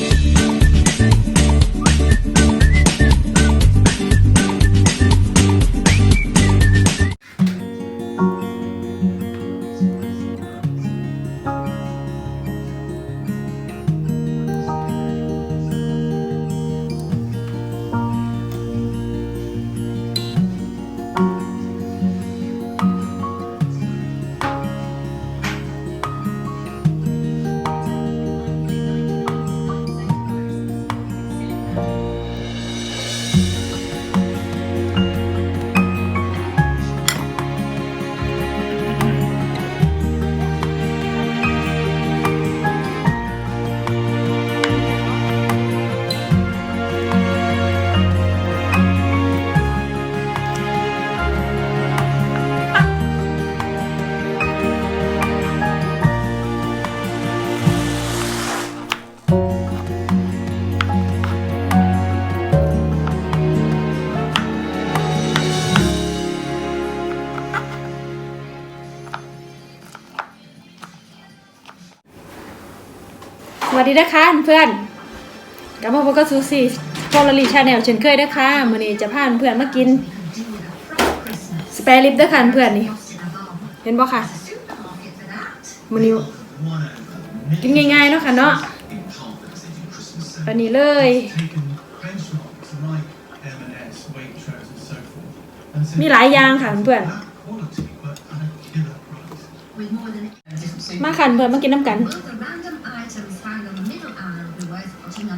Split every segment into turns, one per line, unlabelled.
Thank you. วัสดีนะคะเพื่อนกลับมาพบกับซูซี่โพลารีชาแนลเช่นเคยนะคะมื้อนี้จะพาเพื่อนมากินสเปรลิปด้วยค่ะเพื่อนนี่เห็นบ่ค่ะมื้อนี้กินง่ายๆเนาะค่ะเนาะอันนี้เลยมีหลายอย่างค่ะเพื่อนมาค่ะเพื่อนมากินน้ำกัน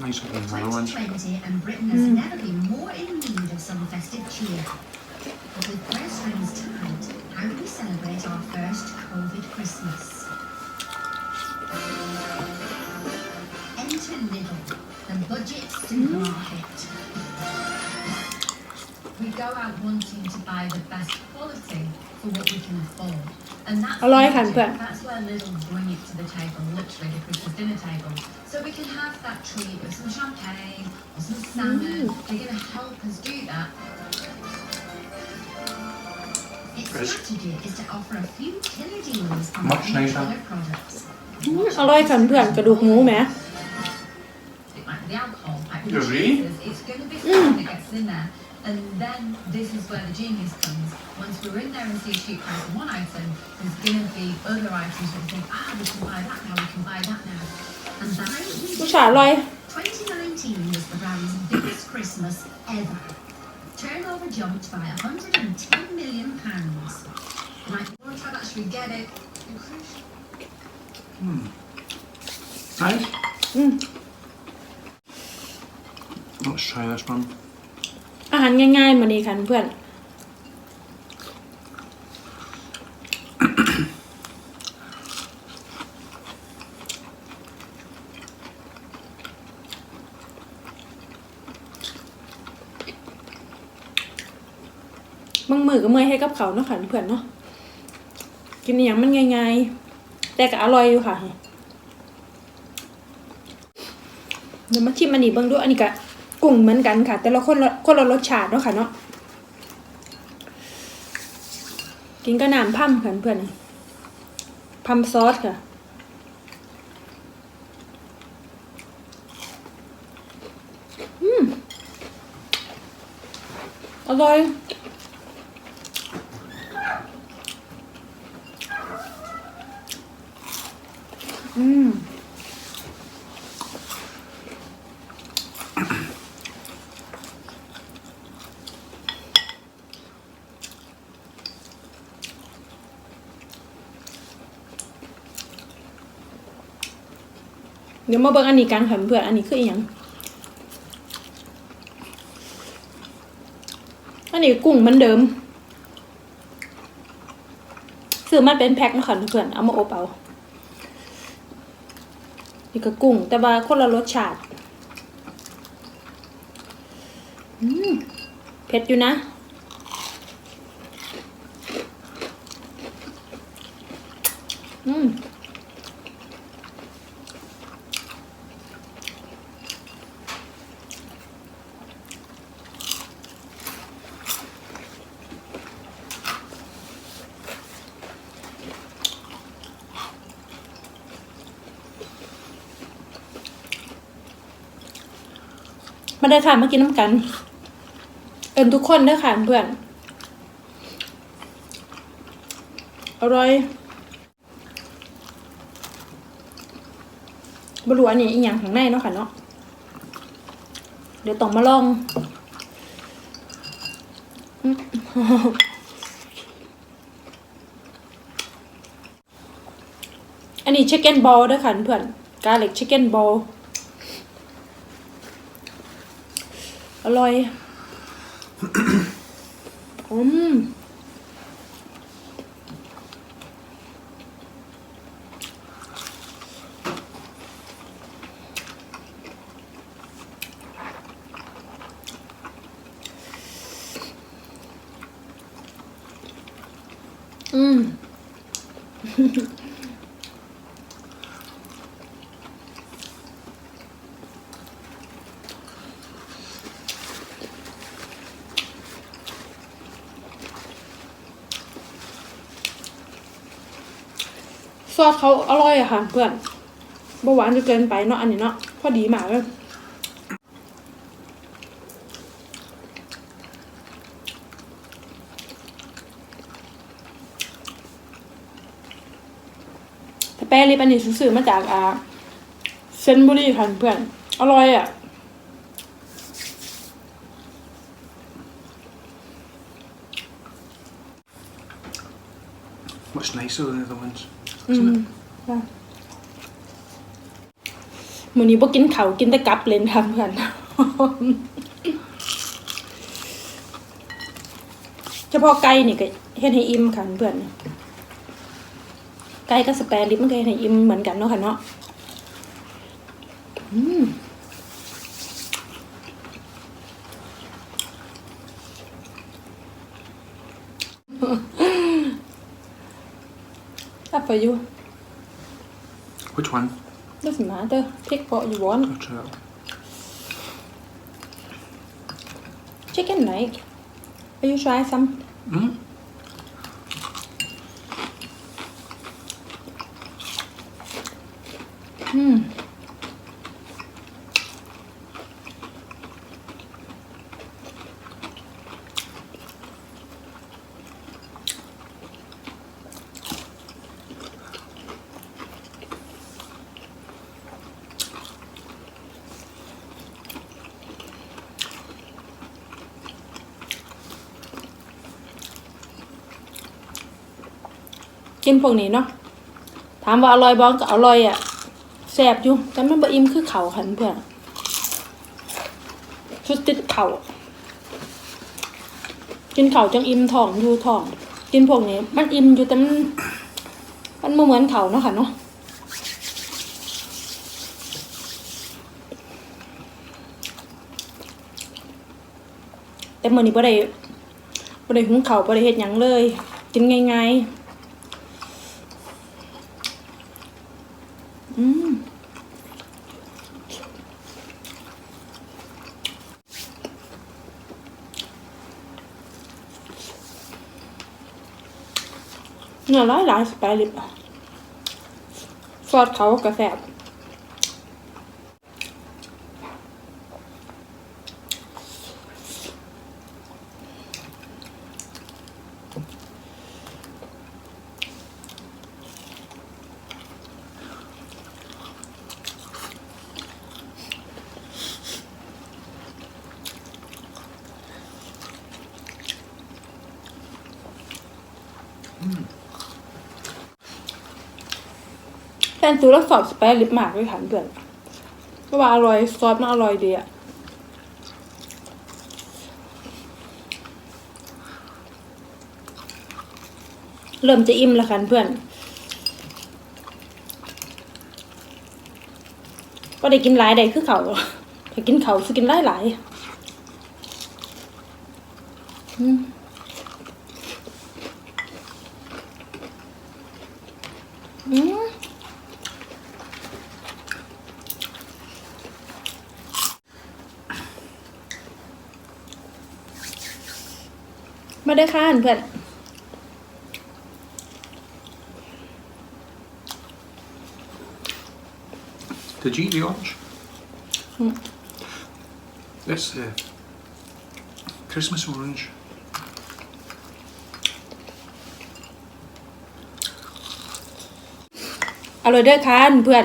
ม
nicer than the other ones.
2020 and Britain has hmm. never been more in need of some festive cheer. But with purse strings tight, how do we celebrate our first COVID Christmas? Enter Lidl, the budget supermarket. We go out wanting to buy the best quality for what we can afford. And that's,
อร่อยค่ะเพื่อน
that's where Lidl bring it to the table, literally the Christmas dinner table. So we can have that treat with some champagne or some salmon. They're going to help us do that. Its
Chris.
strategy is to offer a few killer deals on
Much
each
nicer.
of their products.
อืมอร่อยค่ะเพื่อนกระดูกหมูแหม
Like the alcohol, like the
Yeah, really?
cheeses, it's going to be something that gets in there. And then this is where the genius comes. Once we're in there and see a cheap price on one item, there's going to be other items where we think, ah, we can buy that now, we can buy that now. And that
รสชาติอร่อย
2019 was the brand's biggest Christmas ever. Turnover jumped by 110 million pounds. Like, you want to try that? Should we get it?
Nice.
อืม
Let's try this one. า
รง่ายๆมานี่ค่ะเพื่อนบางมือก็เมื่อยให้กับเขาเนาะค่ะเพื่อนเนาะ กินอย่างมันง่ายๆ แต่ก็อร่อยอยู่ค่ะเดี๋ยวมาชิมอันนี้เบิ่งดูอันนี้ก็ กุ้งเหมือนกันค่ะ แต่ละคนคนละรสชาติเนาะค่ะเนาะกินก็น้ำพั่มค่ะเพื่อนพั่มซอสค่ะอืมอร่อยอืม ดี๋ยวมาเบิ่งอันนี้กันค่ะเพื่อนอันนี้คืออีหยังอันนี้กุ้งเหมือนเดิมซื้อมาเป็นแพ็คนะคะเพื่อนเอามาอบเอานี่ก็กุ้ง แต่ว่าคนละรสชาติเผ็ดอยู่นะอืม มาได้ค่ะมากินน้ำกัน เอินทุกคนเด้อค่ะเพื่อน อร่อยบรัวาอันนี้อีกอย่างข้างในเนาะค่ะเนาะ เดี๋ยวต้องมาลองอันนี้ชิคเก้นบอลด้วยค่ะเพื่อน กาเล็กชิคเก้นบอล อร่อย อืมอืม ซอสเขาอร่อยอะค่ะ เพื่อนเบาหวานจะเกินไปเนาะอันนี้เนาะพอดีมากเลยแต่แป้ริบอันนี้ซื้อมาจากอ่าเซนบุรีค่ะเพื่อนอร่อยอะ
Much nicer than the other ones.
อืมค่ะมื้อนี้บ่กินข้าวกินแต่กับเล่นค่ะเพื่อนเฉพาะไก่นี่ก็เฮ็ดให้อิ่มค่ะเพื่อนไก่กับสแปรลิปมันก็เฮ็ดให้อิ่มเหมือนกันเนาะค่ะเนาะอืม For you.
Which one?
Doesn't matter. Pick what you want.
I'll try that one.
Chicken leg. Will you try some?
Mm?
Kim พวกนี้เนาะถามว่าอร่อยบ้องก็อร่อยอะแสบอยู่แต่มันบะอิ่มคือเขาค่ะเพื่อนชุดติดเขากินเขาจังอิ่มท้องอยู่ท้อง กินพวกนี้ มันอิ่มอยู่แต่มันมันเหมือนเขาเนาะค่ะเนาะแต่เมื้อนี้บ่ได้บ่ได้หุงเข้าบ่ได้เฮ็ดหยังเลย กินง่ายๆ อืมเนื้อหลายหลายสไปริปซอสเขากระแสบ แฟนซื้อแล้วสอบสไปริบมากเลยค่ะเพื่อนเพราะว่าอร่อยซอสมันอร่อยดีอะเริ่มจะอิ่มแล้วค่ะเพื่อนก็ได้กินหลายได้คือเขาถ้ากินเขาสิกินหลายหลายอืมอืม มาได้อค่ะเพื่อน
Did you eat the orange?
Mm.
This uh, Christmas orange.
เอาเลยเด้อค่ะเพื่อน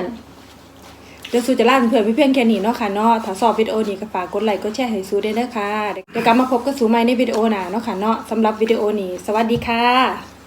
เดี๋ยวสูจะล่าเพื่อนเพียงแค่นี้เนาะค่ะเนาะถ้าสอบวิดีโอนี้ก็ฝากกดไลค์กดแชร์ให้สูได้เด้อค่ะเดี๋ยวกลับมาพบกับสูใหม่ในวิดีโอหน้าเนาะค่ะเนาะสำหรับวิดีโอนี้ สวัสดีค่ะ